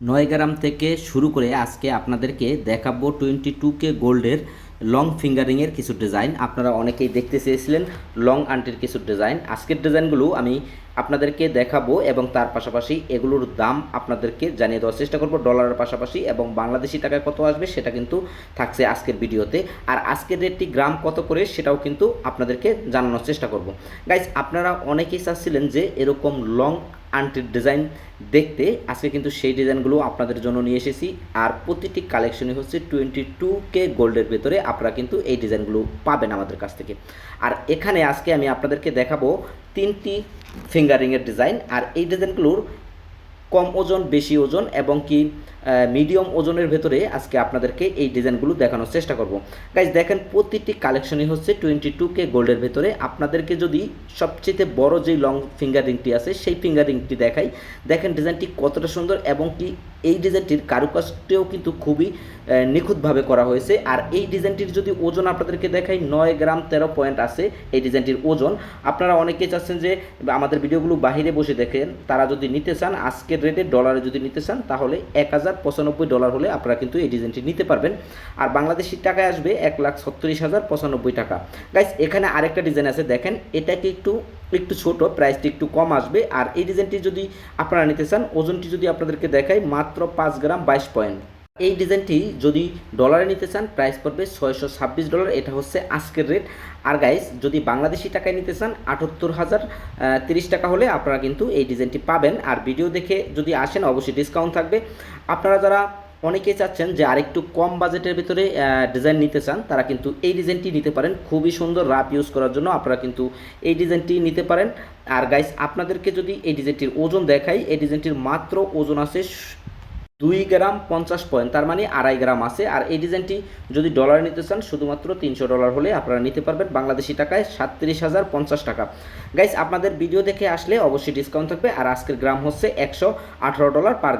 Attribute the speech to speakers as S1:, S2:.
S1: নয় গ্রাম থেকে শুরু করে আজকে আপনাদেরকে দেখাবো টোয়েন্টি টু কে গোল্ডের লং ফিঙ্গারিংয়ের কিছু ডিজাইন। আপনারা অনেকেই দেখতে চেয়েছিলেন লং আন্টির কিছু ডিজাইন। আজকের ডিজাইনগুলো আমি আপনাদেরকে দেখাবো এবং তার পাশাপাশি এগুলোর দাম আপনাদেরকে জানিয়ে দেওয়ার চেষ্টা করব। ডলারের পাশাপাশি এবং বাংলাদেশি টাকায় কত আসবে সেটা কিন্তু থাকছে আজকের ভিডিওতে। আর আজকের রেটটি গ্রাম কত করে সেটাও কিন্তু আপনাদেরকে জানানোর চেষ্টা করব। গাইজ আপনারা অনেকেই চাচ্ছিলেন যে এরকম লং আন্টির ডিজাইন দেখতে আজকে কিন্তু সেই ডিজাইনগুলো আপনাদের জন্য নিয়ে এসেছি। আর প্রতিটি কালেকশনই হচ্ছে টোয়েন্টি টু কে গোল্ডের ভেতরে আপনারা কিন্তু এই ডিজাইনগুলো পাবেন আমাদের কাছ থেকে। আর এখানে আজকে আমি আপনাদেরকে দেখাবো তিনটি ফিঙ্গারিংয়ের ডিজাইন। আর এই ডিজাইনগুলোর কম ওজন, বেশি ওজন এবং কি মিডিয়াম ওজনের ভেতরে আজকে আপনাদেরকে এই ডিজাইনগুলো দেখানোর চেষ্টা করব। গাইজ দেখেন প্রতিটি কালেকশনই হচ্ছে টোয়েন্টি টু কে গোল্ডের ভেতরে। আপনাদেরকে যদি সবচেয়ে বড় যে লং ফিঙ্গার রিংটি আছে, সেই ফিঙ্গার রিংটি দেখাই। দেখেন ডিজাইনটি কতটা সুন্দর এবং কি এই ডিজাইনটির কারুকাজটিও কিন্তু খুবই নিখুঁতভাবে করা হয়েছে। আর এই ডিজাইনটির যদি ওজন আপনাদেরকে দেখাই, নয় গ্রাম তেরো পয়েন্ট আছে এই ডিজাইনটির ওজন। আপনারা অনেকেই চাচ্ছেন যে, আমাদের ভিডিওগুলো বাহিরে বসে দেখেন, তারা যদি নিতে চান আজকের রেটে ডলারে যদি নিতে চান, তাহলে এক হাজার পঁচানব্বই ডলার হলে আপনারা কিন্তু এই ডিজাইনটি নিতে পারবেন। আর বাংলাদেশি টাকায় আসবে এক লাখ ছত্রিশ হাজার পঁচানব্বই টাকা। গাইস এখানে আরেকটা ডিজাইন আছে, দেখেন, এটাকে একটু একটু ছোট প্রাইসটি একটু কম আসবে। আর এই ডিজাইনটি যদি আপনারা নিতে চান, ওজনটি যদি আপনাদেরকে দেখাই, মাত্র পাঁচ গ্রাম বাইশ পয়েন্ট। এই ডিজাইনটি যদি ডলারে নিতে চান প্রাইস পড়বে ছয়শো ছাব্বিশ ডলার এটা হচ্ছে আজকের রেট আর গাইস যদি বাংলাদেশি টাকায় নিতে চান, আটাত্তর হাজার তিরিশ টাকা হলে আপনারা কিন্তু এই ডিজাইনটি পাবেন। আর ভিডিও দেখে যদি আসেন, অবশ্যই ডিসকাউন্ট থাকবে। আপনারা যারা অনেকেই চাচ্ছেন যে আরেকটু কম বাজেটের ভিতরে ডিজাইন নিতে চান। তারা কিন্তু এই ডিজাইনটি নিতে পারেন। খুবই সুন্দর রাফ ইউজ করার জন্য আপনারা কিন্তু এই ডিজাইনটি নিতে পারেন। আর গাইস আপনাদেরকে যদি এই ডিজাইনটির ওজন দেখাই, এই ডিজাইনটির মাত্র ওজন আছে দুই গ্রাম পঞ্চাশ পয়েন্ট। তার মানে আড়াই গ্রাম আছে। আর এই ডিজাইনটি যদি ডলার নিতে চান, শুধুমাত্র তিনশো ডলার হলে আপনারা নিতে পারবেন বাংলাদেশি টাকায় সাতত্রিশ হাজার পঞ্চাশ টাকা। গাইস আপনাদের ভিডিও দেখে আসলে অবশ্যই ডিসকাউন্ট থাকবে। আর আজকের গ্রাম হচ্ছে একশো আঠারো ডলার পার